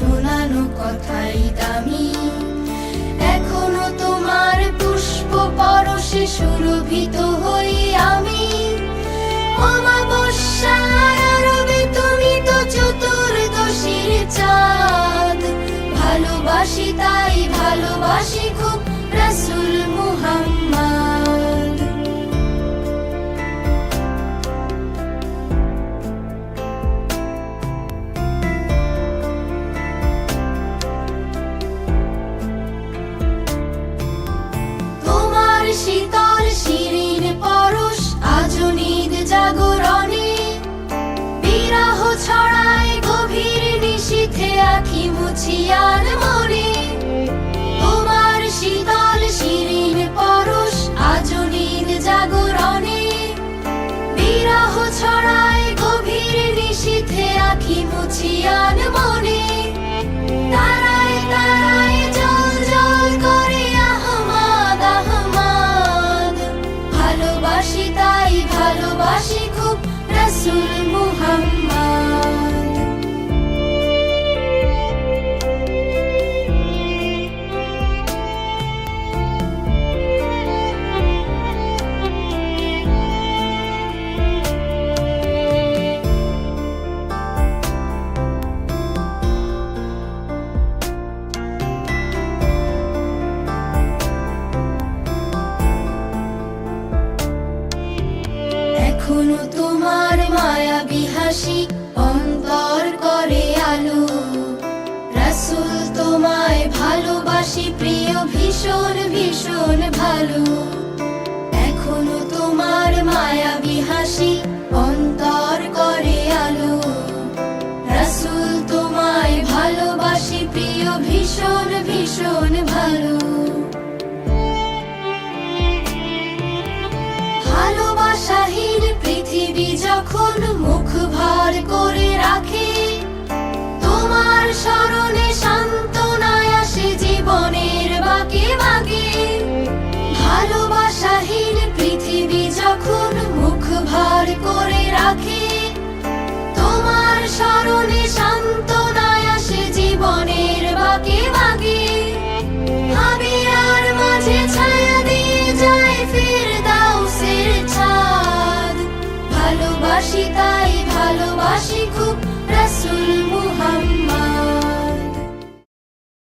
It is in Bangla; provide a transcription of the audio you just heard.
শোনানো কথাই দামি। এখনও তোমার পুষ্প পরশে সুরভিত হই আমি। তুমি তো চতুর্দশীর চাঁদ। ভালোবাসি তাই আখি মুছিয়ার মনে তোমার শীতল শিরিন এখনও তোমার মায়া বিহাসি, অন্তর করে আলো। রাসূল তোমায় ভালোবাসি, প্রিয় ভীষণ ভীষণ ভালো। এখনও তোমার মায়া বিহাসি, অন্তর করে আলো। রাসূল তোমায় ভালোবাসি, প্রিয় ভীষণ ভীষণ যখন মুখ ভার করে রাখে